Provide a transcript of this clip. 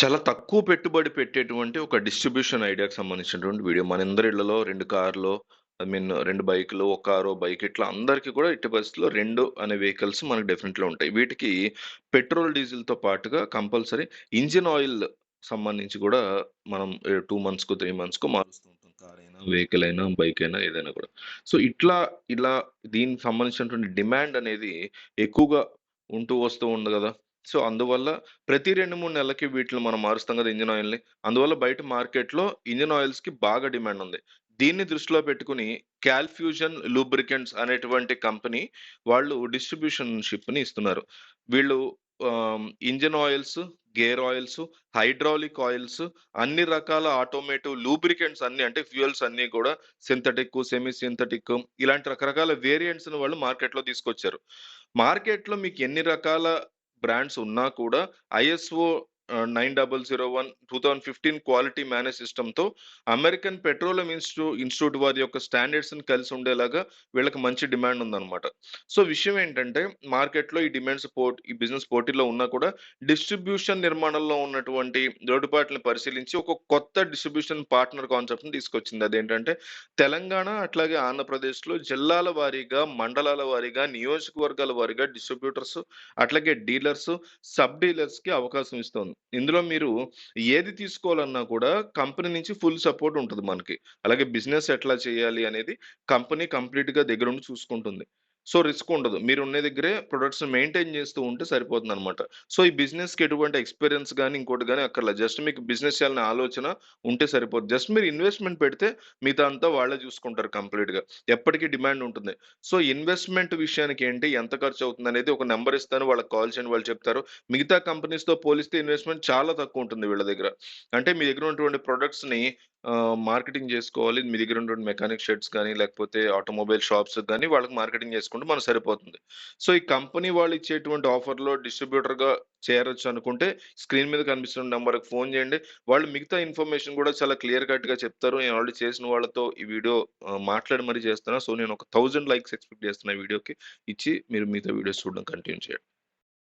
చాలా తక్కువ పెట్టుబడి పెట్టేటువంటి ఒక డిస్ట్రిబ్యూషన్ ఐడియాకి సంబంధించినటువంటి వీడియో. మనందరి ఇళ్ళలో రెండు కార్‌లో ఐ మీన్ రెండు బైకులు, ఒక కారు బైక్ ఇట్లా అందరికి కూడా ఇట్టి పరిస్థితుల్లో రెండు అనే వెహికల్స్ మనకు డెఫినెట్‌గా ఉంటాయి. వీటికి పెట్రోల్, డీజిల్‌తో పాటుగా కంపల్సరీ ఇంజిన్ ఆయిల్ సంబంధించి కూడా మనం టూ మంత్స్కు త్రీ మంత్స్కు మారుస్తూ ఉంటాం. కారైనా, వెహికల్ అయినా, బైక్ అయినా ఏదైనా కూడా. సో, ఇట్లా ఇలా దీనికి సంబంధించినటువంటి డిమాండ్ అనేది ఎక్కువగా ఉంటూ వస్తూ ఉంది కదా సో, అందువల్ల ప్రతి 2, 3 నెలలకి వీటిని మనం మారుస్తాం కదా ఇంజిన్ ఆయిల్‌ని. అందువల్ల బయట మార్కెట్‌లో ఇంజిన్ ఆయిల్స్‌కి బాగా డిమాండ్ ఉంది. దీన్ని దృష్టిలో పెట్టుకుని క్యాల్‌ఫ్యూజన్ లూబ్రికెంట్స్ అనేటువంటి కంపెనీ వాళ్ళు డిస్ట్రిబ్యూషన్‌షిప్‌ని ఇస్తున్నారు. వీళ్ళు engine oils, gear oils, hydraulic oils అన్ని రకాల ఆటోమేటివ్ లూబ్రికెంట్స్ అన్ని అంటే ఫ్యూయల్స్ అన్నీ కూడా సింథటిక్, సెమీ సింథటిక్ ఇలాంటి రకరకాల వేరియంట్స్‌ని వాళ్ళు మార్కెట్‌లో తీసుకొచ్చారు. మార్కెట్‌లో మీకు ఎన్ని రకాల బ్రాండ్స్ ఉన్నా కూడా ISO nine double zero one two thousand fifteen quality manage సిస్టమ్‌తో అమెరికన్ పెట్రోలియం ఇన్‌స్టిట్యూ ఇన్‌స్టిట్యూట్ వారి యొక్క స్టాండర్డ్స్‌ని కలిసి ఉండేలాగా వీళ్ళకి మంచి డిమాండ్ ఉందన్నమాట. సో, విషయం ఏంటంటే మార్కెట్‌లో ఈ డిమాండ్స్ పోట్ ఈ బిజినెస్ పోటీలో ఉన్నా కూడా డిస్ట్రిబ్యూషన్ నిర్మాణంలో ఉన్నటువంటి లోటుపాట్లను పరిశీలించి ఒక కొత్త డిస్ట్రిబ్యూషన్ పార్ట్నర్ కాన్సెప్ట్‌ని తీసుకొచ్చింది. అదేంటంటే తెలంగాణ అట్లాగే ఆంధ్రప్రదేశ్‌లో జిల్లాల వారీగా, మండలాల వారీగా, నియోజకవర్గాల వారీగా డిస్ట్రిబ్యూటర్స్ అట్లాగే డీలర్స్, సబ్ డీలర్స్‌కి అవకాశం ఇస్తోంది. ఇందులో మీరు ఏది తీసుకోవాలన్నా కూడా కంపెనీ నుంచి ఫుల్ సపోర్ట్ ఉంటుంది మనకి. అలాగే బిజినెస్ ఎట్లా చేయాలి అనేది కంపెనీ కంప్లీట్‌గా దగ్గరుండి చూసుకుంటుంది. సో, రిస్క్ ఉండదు. మీరు ఉన్న దగ్గరే ప్రొడక్ట్స్ మెయింటైన్ చేస్తూ ఉంటే సరిపోతుందన్నమాట. సో, ఈ బిజినెస్‌కి ఎటువంటి ఎక్స్‌పీరియన్స్ కానీ ఇంకోటి కానీ అక్కర్లేదు. జస్ట్ మీకు బిజినెస్ చేయాలనే ఆలోచన ఉంటే సరిపోదు జస్ట్ మీరు ఇన్వెస్ట్‌మెంట్ పెడితే మిగతా అంతా వాళ్ళే చూసుకుంటారు కంప్లీట్‌గా. ఎప్పటికి డిమాండ్ ఉంటుంది. సో, ఇన్వెస్ట్‌మెంట్ విషయానికి ఏంటి, ఎంత ఖర్చు అవుతుంది అనేది ఒక నెంబర్ ఇస్తాను. వాళ్ళకి కాల్ చేయండి. వాళ్ళు చెప్తారు. మిగతా కంపెనీస్‌తో పోలిస్తే ఇన్వెస్ట్‌మెంట్ చాలా తక్కువ ఉంటుంది వీళ్ళ దగ్గర. అంటే మీ దగ్గర ఉన్నటువంటి ప్రొడక్ట్స్‌ని మార్కెటింగ్ చేసుకోవాలి. మీ దగ్గర ఉన్నటువంటి మెకానిక్ షెడ్స్ కానీ లేకపోతే ఆటోమొబైల్ షాప్స్ కానీ వాళ్ళకి మార్కెటింగ్ చేసుకోవాలి చేసుకుంటే మనకు సరిపోతుంది. సో, ఈ కంపెనీ వాళ్ళు ఇచ్చేటువంటి ఆఫర్‌లో డిస్ట్రిబ్యూటర్‌గా చేరొచ్చు అనుకుంటే స్క్రీన్ మీద కనిపిస్తున్న నెంబర్కి ఫోన్ చేయండి. వాళ్ళు మిగతా ఇన్ఫర్మేషన్ కూడా చాలా క్లియర్ కట్‌గా చెప్తారు. నేను ఆల్రెడీ చేసిన వాళ్ళతో ఈ వీడియో మాట్లాడి మరీ చేస్తున్నా. సో, నేను ఒక థౌజండ్ లైక్స్ ఎక్స్‌పెక్ట్ చేస్తున్నా వీడియోకి. ఇచ్చి మీరు మిగతా వీడియోస్ చూడడం కంటిన్యూ చేయండి.